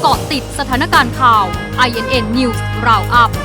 เกาะติดสถานการณ์ข่าว INN News Roundup 15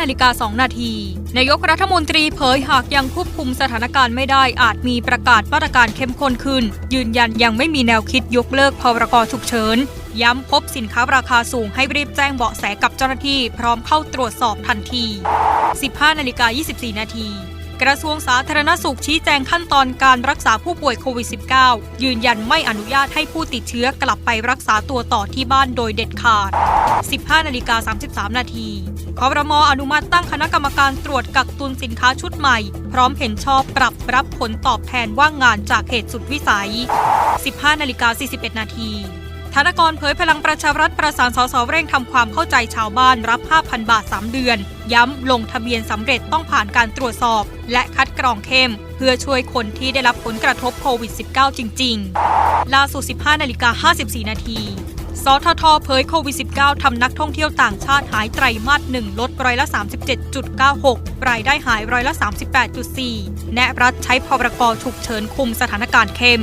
นาฬิกา2นาที นายกรัฐมนตรีเผยหากยังควบคุมสถานการณ์ไม่ได้อาจมีประกาศมาตรการเข้มข้นขึ้น ยืนยันยังไม่มีแนวคิดยกเลิกพรกฉุกเฉิน ย้ำพบสินค้าราคาสูงให้รีบแจ้งเบาะแสกับเจ้าหน้าที่ พร้อมเข้าตรวจสอบทันที 15นาฬิกา24 นาที กระทรวงสาธารณสุขชี้แจงขั้นตอนการรักษาผู้ป่วยโควิด -19 ยืนยันไม่อนุญาตให้ผู้ติดเชื้อกลับไปรักษาตัวต่อที่บ้านโดยเด็ดขาด 15นาฬิกา33 นาทีคอรมออนุมัติตั้งคณะกรรมการตรวจกักตุนสินค้าชุดใหม่ พร้อมเห็นชอบปรับรับผลตอบแทนว่างงานจากเหตุสุดวิสัย 15นาฬิกา41 นาที ธนกรเผยพลังประชารัฐประสานสสเร่งทำความเข้าใจชาวบ้านรับ 5,000 บาท 3 เดือน ย้ำลงทะเบียนสำเร็จต้องผ่านการตรวจสอบ และคัดกรองเข้ม เพื่อช่วยคนที่ได้รับผลกระทบโควิด -19 จริง ๆ ล่าสุด 15นาฬิกา54 นาทีสททเผยโควิด -19 ทำนักท่องเที่ยวต่างชาติหายไตรมาส1ลดร้อยละ 37.96 รายได้หายร้อยละ 38.4 แนะรัฐใช้พรกฉุกเฉินคุมสถานการณ์เข้ม